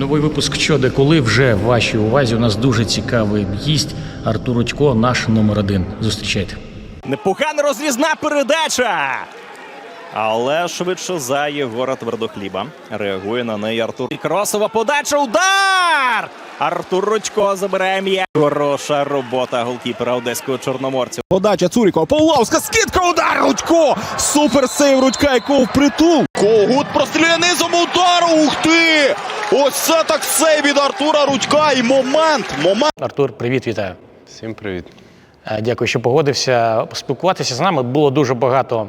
Новий випуск «Що, де, коли» вже в вашій увазі. У нас дуже цікавий гість Артур Рудько, наш номер один. Зустрічайте. Непогана розрізна передача. Але швидше за Єгора Твердохліба. Реагує на неї Артур. Кросова подача. Удар! Артур Рудько забирає м'яч. Хороша робота голкіпера одеського чорноморця. Подача Цурікова. Павловська скидка. Удар Рудько. Супер сейв Рудька, якого впритул. Когут прострілює низом удару. Ух ти! Ось це так сейв від Артура Рудька. І момент. Момент. Артур, привіт, вітаю. Всім привіт. Е, Дякую, що погодився поспілкуватися з нами. Було дуже багато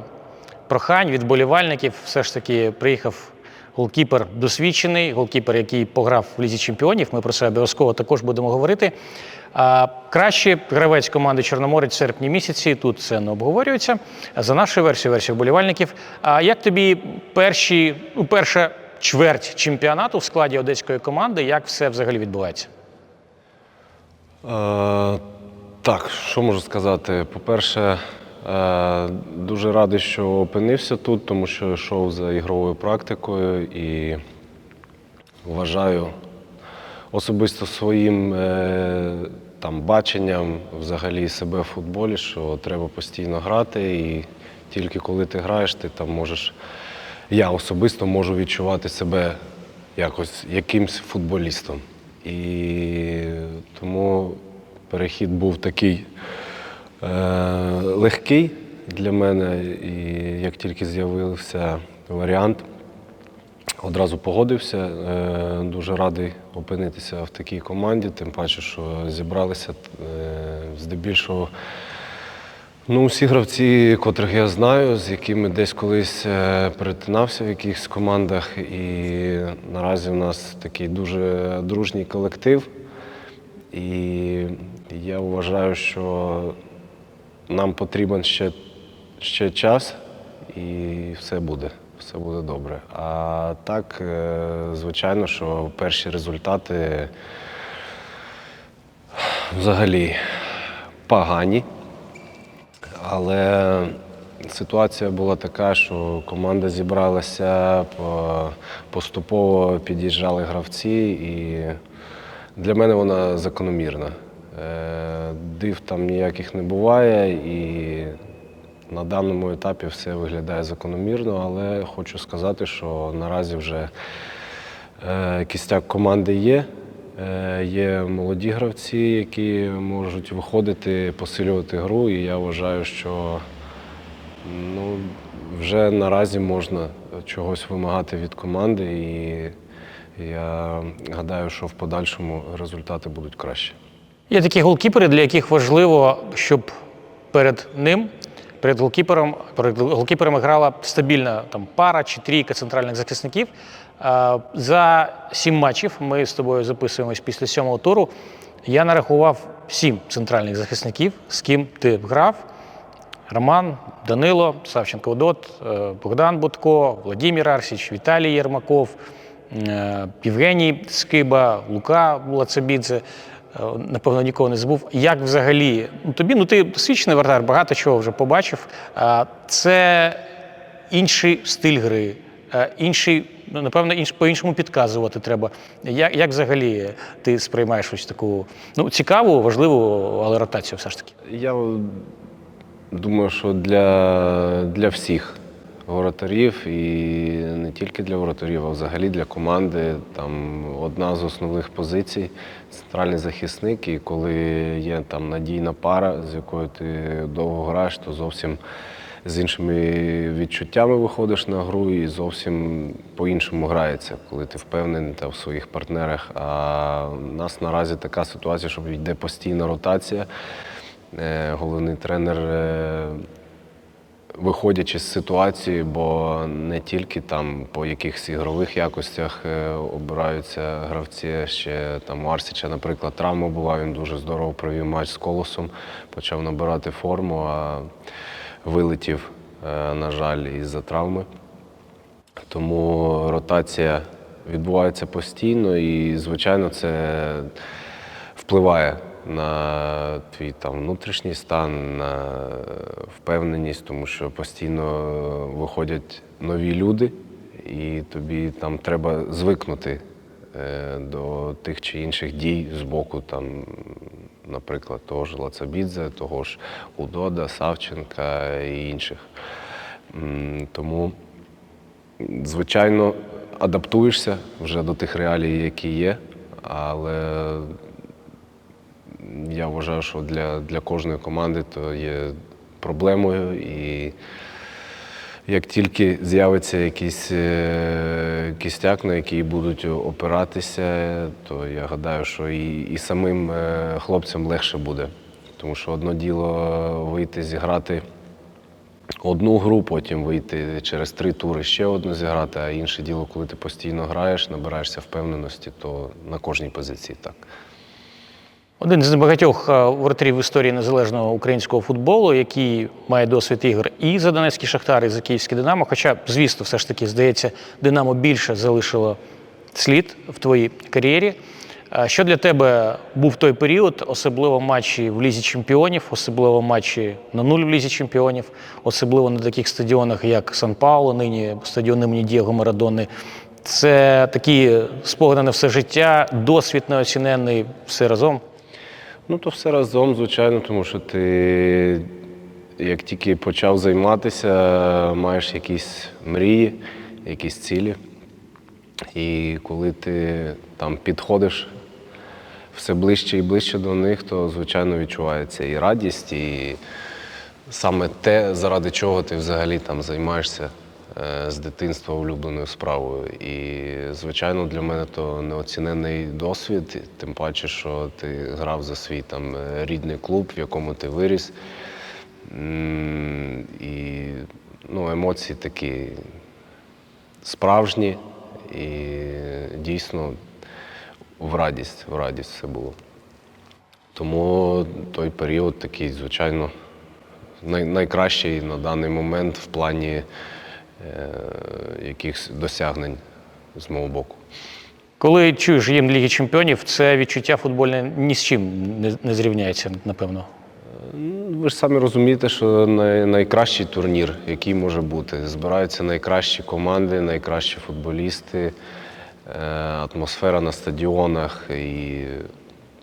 прохань від болівальників. Все ж таки приїхав голкіпер досвідчений, голкіпер, який пограв в лізі чемпіонів. Ми про це обов'язково також будемо говорити. А кращий гравець команди Чорноморець в серпні місяці. Тут це не обговорюється. За нашою версією, версією болівальників. А як тобі перші, ну, перша чверть чемпіонату в складі одеської команди? Як все взагалі відбувається? Е, так, що можу сказати? По-перше, е, дуже радий, що опинився тут, тому що йшов за ігровою практикою і вважаю особисто своїм е, там, баченням взагалі себе в футболі, що треба постійно грати, і тільки коли ти граєш, ти там можеш. Я особисто можу відчувати себе якось якимсь футболістом. І тому перехід був такий е, легкий для мене. І як тільки з'явився варіант, одразу погодився. Е, дуже радий опинитися в такій команді, тим паче, що зібралися е, здебільшого. Ну, всі гравці, котрих я знаю, з якими десь колись е, перетинався в якихось командах. І наразі у нас такий дуже дружній колектив. І я вважаю, що нам потрібен ще, ще час, і все буде. Все буде добре. А так, е, звичайно, що перші результати взагалі погані. Але ситуація була така, що команда зібралася, поступово під'їжджали гравці, і для мене вона закономірна. Е, Див там ніяких не буває, і на даному етапі все виглядає закономірно, але хочу сказати, що наразі вже е, кістяк команди є. Е, Є молоді гравці, які можуть виходити, посилювати гру, і я вважаю, що ну, вже наразі можна чогось вимагати від команди, і я гадаю, що в подальшому результати будуть кращі. Є такі голкіпери, для яких важливо, щоб перед ним, перед голкіпером, перед голкіперами грала стабільна там пара чи трійка центральних захисників. Е, За сім матчів ми з тобою записуємось після сьомого туру. Я нарахував сім центральних захисників, з ким ти грав. Роман, Данило, Савченко Одот, е, Богдан Будко, Владимир Арсіч, Віталій Єрмаков, е, Євгеній Скиба, Лука Лацебідзе. Е, Напевно, нікого не забув. Як взагалі ну, тобі, ну ти досвідчений вратар, багато чого вже побачив. Це інший стиль гри, е, інший, ну, напевно, інш, по-іншому підказувати треба. Як, як взагалі ти сприймаєш ось таку ну, цікаву, важливу, але ротацію все ж таки? Я думаю, що для, для всіх воротарів і не тільки для воротарів, а взагалі для команди там одна з основних позицій центральний захисник. І коли є там надійна пара, з якою ти довго граєш, то зовсім з іншими відчуттями виходиш на гру і зовсім по-іншому грається, коли ти впевнений та в своїх партнерах. А в нас наразі така ситуація, що йде постійна ротація. Е, Головний тренер, е, виходячи з ситуації, бо не тільки там по якихось ігрових якостях е, обираються гравці. Ще там у Арсіча, наприклад, травма була. Він дуже здорово провів матч з колосом, почав набирати форму, а вилетів, е, на жаль, із-за травми. Тому ротація відбувається постійно і, звичайно, це впливає на твій там внутрішній стан, на впевненість, тому що постійно виходять нові люди, і тобі там треба звикнути е, до тих чи інших дій з боку, там, наприклад, того ж Лацабідзе, того ж Удода, Савченка і інших. Тому, звичайно, адаптуєшся вже до тих реалій, які є, але я вважаю, що для, для кожної команди то є проблемою. І як тільки з'явиться якийсь е, кістяк, на який будуть опиратися, то я гадаю, що і, і самим е, хлопцям легше буде. Тому що одно діло вийти зіграти одну гру, потім вийти через три тури ще одну зіграти, а інше діло, коли ти постійно граєш, набираєшся впевненості, то на кожній позиції так. Один з небагатьох е, воротарів в історії незалежного українського футболу, який має досвід ігор і за Донецький Шахтар, і за Київське Динамо. Хоча, звісно, все ж таки, здається, Динамо більше залишило слід в твоїй кар'єрі. Е, Що для тебе був той період, особливо матчі в Лізі Чемпіонів, особливо матчі на нуль в Лізі Чемпіонів, особливо на таких стадіонах, як Сан Пауло, нині стадіон імені Дієго Марадони. Це такі спогади на все життя, досвід неоціненний, все разом. Ну, то все разом, звичайно, тому що ти, як тільки почав займатися, маєш якісь мрії, якісь цілі. І коли ти там підходиш все ближче і ближче до них, то звичайно відчувається і радість, і саме те, заради чого ти взагалі там займаєшся з дитинства улюбленою справою. І, звичайно, для мене то неоцінений досвід, тим паче, що ти грав за свій там е, рідний клуб, в якому ти виріс. І ну, емоції такі справжні і дійсно в радість, в радість все було. Тому той період такий, звичайно, най- найкращий на даний момент в плані е, якихось досягнень з мого боку. Коли чуєш гімн Ліги Чемпіонів, це відчуття футбольне ні з чим не, зрівняється, напевно. Ви ж самі розумієте, що найкращий турнір, який може бути. Збираються найкращі команди, найкращі футболісти, е, атмосфера на стадіонах. І,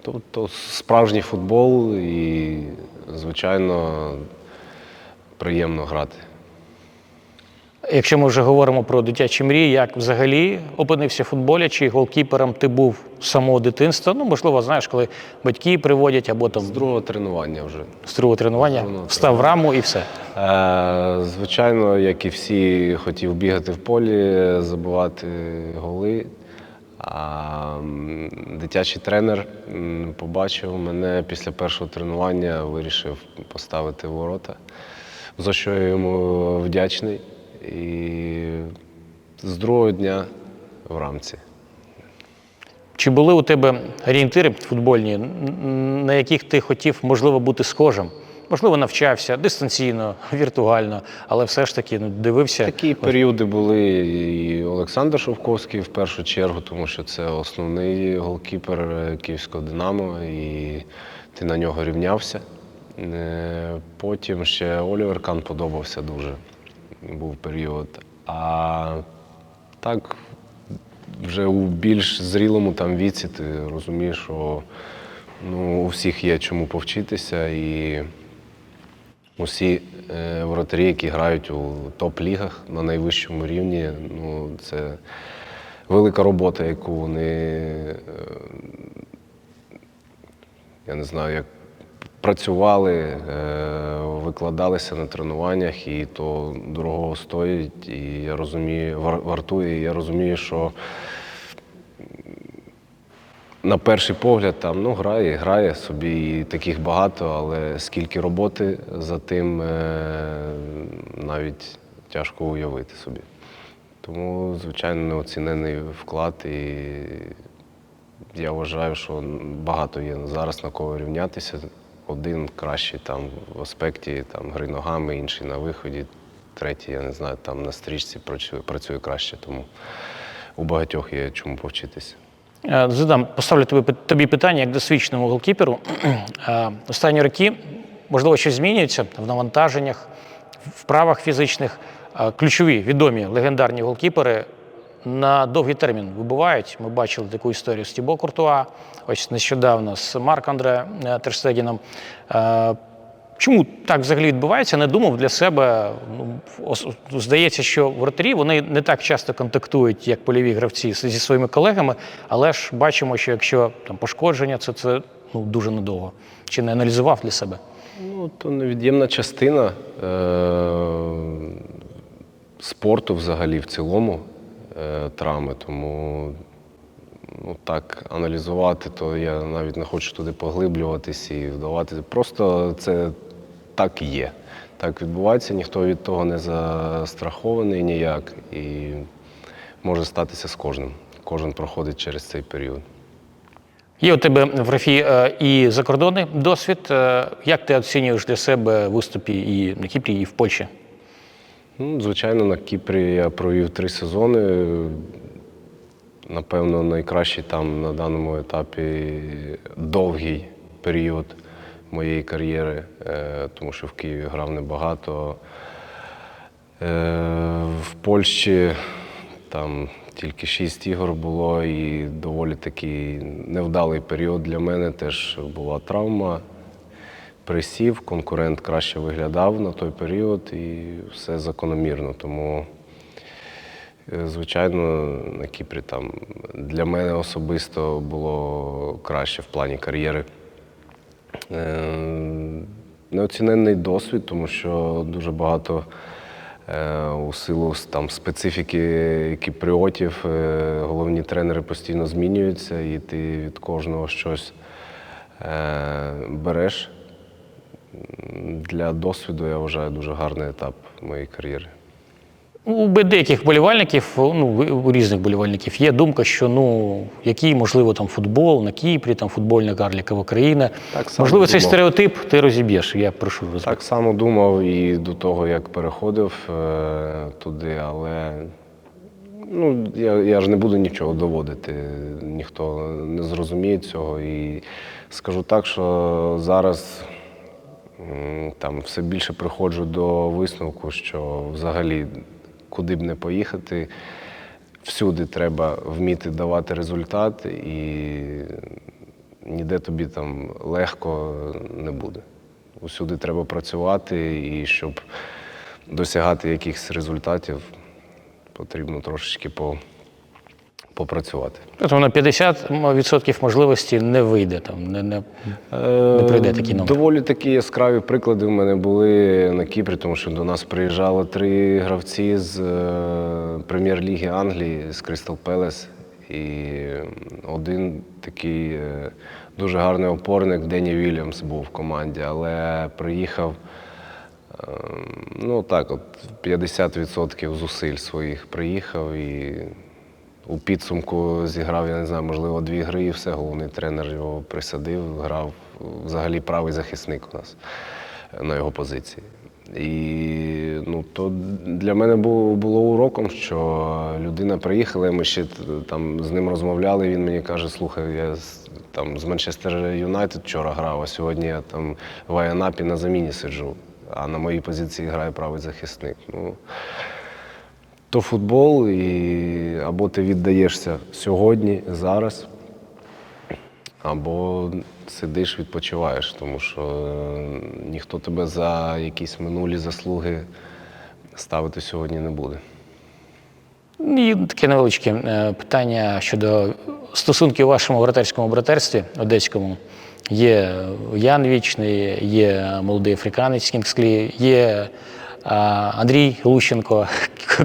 то, то справжній футбол і, звичайно, приємно грати. Якщо ми вже говоримо про дитячі мрії, як взагалі опинився в футболі, чи голкіпером ти був з самого дитинства? Ну, можливо, знаєш, коли батьки приводять або там З другого тренування вже. з другого тренування, встав в раму і все. Е, Звичайно, як і всі, хотів бігати в полі, забивати голи. А дитячий тренер побачив мене після першого тренування, вирішив поставити ворота, за що я йому вдячний. І з другого дня в рамці. Чи були у тебе орієнтири футбольні, на яких ти хотів, можливо, бути схожим? Можливо, навчався дистанційно, віртуально, але все ж таки ну, дивився. Такі періоди були і Олександр Шовковський в першу чергу, тому що це основний голкіпер е, київського Динамо, і ти на нього рівнявся. Е, Потім ще Олівер Кан подобався дуже. Був період. А так, вже у більш зрілому там віці ти розумієш, що ну, у всіх є чому повчитися. І Усі е, воротарі, які грають у топ-лігах на найвищому рівні, ну, це велика робота, яку вони, е, я не знаю, як працювали, е, викладалися на тренуваннях, і то дорого стоїть. І я розумію, вартує. І я розумію, що на перший погляд там ну, грає, грає собі і таких багато, але скільки роботи за тим е, навіть тяжко уявити собі. Тому, звичайно, неоцінений вклад, і я вважаю, що багато є зараз на кого рівнятися. Один кращий там в аспекті там, гри ногами, інший на виході, третій, я не знаю, там на стрічці працює, працює краще, тому у багатьох є чому повчитися. Е, Задам, поставлю тобі, тобі питання як досвідченому голкіперу. Е, Останні роки, можливо, щось змінюється в навантаженнях, вправах фізичних. Е, Ключові, відомі легендарні голкіпери на довгий термін вибувають. Ми бачили таку історію з Тібо Куртуа, ось нещодавно з Марк Андре е, Терштегіном. Е, Чому так взагалі відбувається? Не думав для себе. Ну, здається, що вратарі вони не так часто контактують, як польові гравці зі своїми колегами, але ж бачимо, що якщо там пошкодження, це, це ну, дуже надовго. Чи не аналізував для себе? Ну, то невід'ємна частина е- спорту взагалі в цілому травми. Тому ну, так аналізувати, то я навіть не хочу туди поглиблюватись і вдавати. Просто це так є. Так відбувається, ніхто від того не застрахований ніяк. І може статися з кожним. Кожен проходить через цей період. Є у тебе в графі е, і закордонний досвід. Е, Як ти оцінюєш для себе виступи і на Кіпрі, і в Польщі? Ну, звичайно, на Кіпрі я провів три сезони. Напевно, найкращий там на даному етапі довгий період моєї кар'єри, е, тому що в Києві грав небагато. Е, В Польщі там тільки шість ігор було і доволі такий невдалий період для мене. Теж була травма. Присів, конкурент краще виглядав на той період і все закономірно. Тому, е, звичайно, на Кіпрі там для мене особисто було краще в плані кар'єри. Е, Неоціненний досвід, тому що дуже багато е, у силу там, специфіки кіпріотів головні тренери постійно змінюються, і ти від кожного щось береш. Для досвіду я вважаю дуже гарний етап моєї кар'єри. У деяких болівальників, ну у різних болівальників, є думка, що ну який можливо там футбол на Кіпрі, там футбольна карлікова країна. Так само можливо, цей думав. стереотип ти розіб'єш. Я прошу розбити. Так само думав і до того, як переходив е, туди, але ну, я, я ж не буду нічого доводити. Ніхто не зрозуміє цього. І скажу так, що зараз там все більше приходжу до висновку, що взагалі куди б не поїхати, всюди треба вміти давати результат, і ніде тобі там легко не буде. Усюди треба працювати, і щоб досягати якихось результатів, потрібно трошечки по, попрацювати. Тобто на 50% можливості не вийде там, не, не, не прийде такий номер. Е, Доволі такі яскраві приклади в мене були на Кіпрі, тому що до нас приїжджали три гравці з е, прем'єр-ліги Англії, з Crystal Palace. І один такий е, дуже гарний опорник Дені Вільямс був в команді, але приїхав е, ну так, от 50% зусиль своїх приїхав і у підсумку зіграв, я не знаю, можливо, дві гри і все. Головний тренер його присадив, грав взагалі правий захисник у нас е, на його позиції. І ну, то для мене було, уроком, що людина приїхала, ми ще там з ним розмовляли. Він мені каже: слухай, я там з Манчестер Юнайтед вчора грав, а сьогодні я там в Айанапі на заміні сиджу, а на моїй позиції грає правий захисник. Ну, то футбол, і або ти віддаєшся сьогодні, зараз, або сидиш, відпочиваєш, тому що е, ніхто тебе за якісь минулі заслуги ставити сьогодні не буде. І таке невеличке е, питання щодо стосунків у вашому братерському братерстві одеському. Є Ян Вічний, є молодий африканець Кінгсклі, є Андрій Лущенко,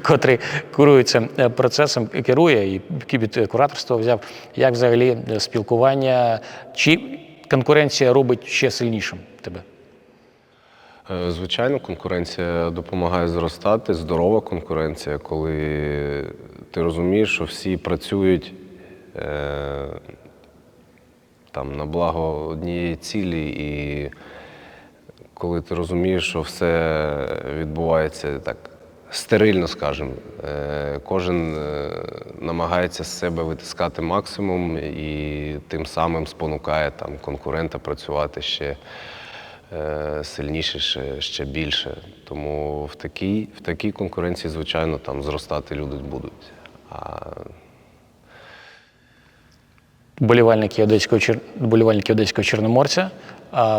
котрий курує цим е, процесом, керує і під кураторство взяв. Як взагалі е, спілкування? Чи конкуренція робить ще сильнішим тебе? Е, Звичайно, конкуренція допомагає зростати, здорова конкуренція, коли ти розумієш, що всі працюють е, там, на благо однієї цілі, і коли ти розумієш, що все відбувається так стерильно, скажімо, е, кожен е, намагається з себе витискати максимум і тим самим спонукає там, конкурента працювати ще е, сильніше, ще, ще більше. Тому в такій, в такій конкуренції, звичайно, там зростати люди будуть. А Болівальники одеського, болівальники одеського Чорноморця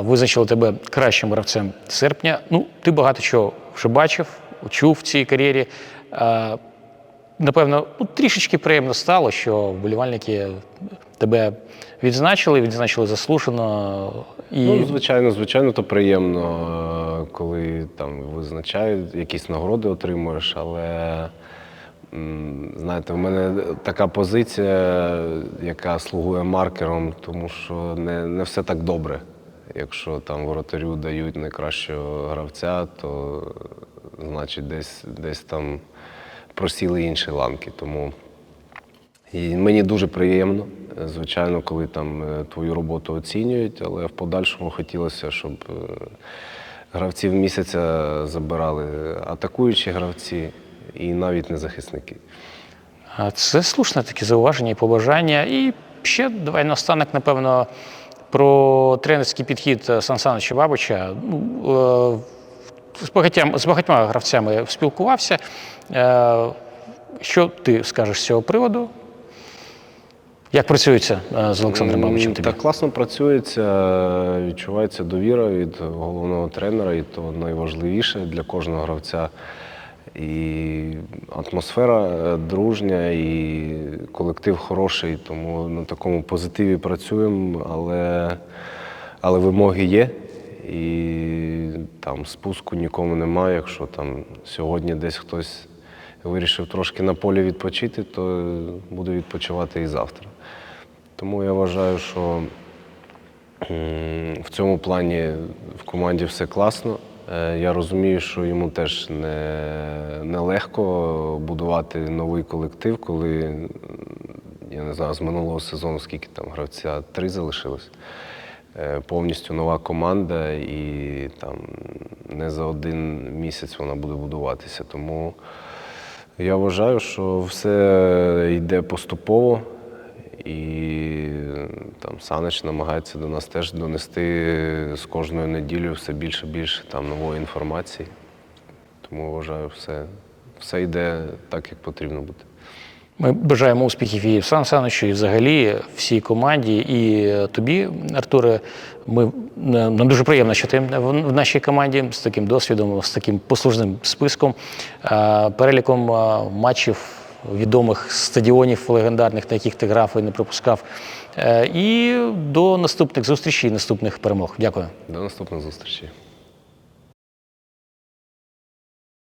визначили тебе кращим гравцем серпня. Ну, ти багато чого вже бачив, чув в цій кар'єрі. Напевно, ну, трішечки приємно стало, що вболівальники тебе відзначили, відзначили заслужено. І Ну, звичайно, звичайно, то приємно, е, коли там визначають, якісь нагороди отримуєш, але знаєте, в мене така позиція, яка слугує маркером, тому що не, не все так добре. Якщо там воротарю дають найкращого гравця, то е, значить десь, десь там просіли інші ланки. Тому і мені дуже приємно, е, звичайно, коли там е, твою роботу оцінюють, але в подальшому хотілося, щоб е, гравців місяця забирали атакуючі гравці і навіть не захисники. Це слушне таке зауваження і побажання. І ще давай наостанок, напевно, про тренерський підхід Сан Санича Бабича. Е, з багатьма, з багатьма гравцями спілкувався. Е, Що ти скажеш з цього приводу? Як працюється е, з Олександром Бабичем? Так класно працюється, відчувається довіра від головного тренера, і то найважливіше для кожного гравця. І атмосфера е, дружня, і колектив хороший, тому на такому позитиві працюємо, але, але вимоги є. І там спуску нікому немає. Якщо там сьогодні десь хтось вирішив трошки на полі відпочити, то буде відпочивати і завтра. Тому я вважаю, що в цьому плані в команді все класно. Е, Я розумію, що йому теж не, не будувати новий колектив, коли я не знаю, з минулого сезону скільки там гравця три залишилось. Е, Повністю нова команда, і там не за один місяць вона буде будуватися. Тому я вважаю, що все йде поступово, і там Санич намагається до нас теж донести з кожною неділею все більше і більше там нової інформації. Тому вважаю, все, все йде так, як потрібно бути. Ми бажаємо успіхів і Сан Саничу, і взагалі всій команді, і тобі, Артуре. Ми нам дуже приємно, що ти в нашій команді з таким досвідом, з таким послужним списком, е, переліком е, матчів відомих стадіонів легендарних, на яких ти грав і не пропускав. Е, І до наступних зустрічей, наступних перемог. Дякую. До наступних зустрічей.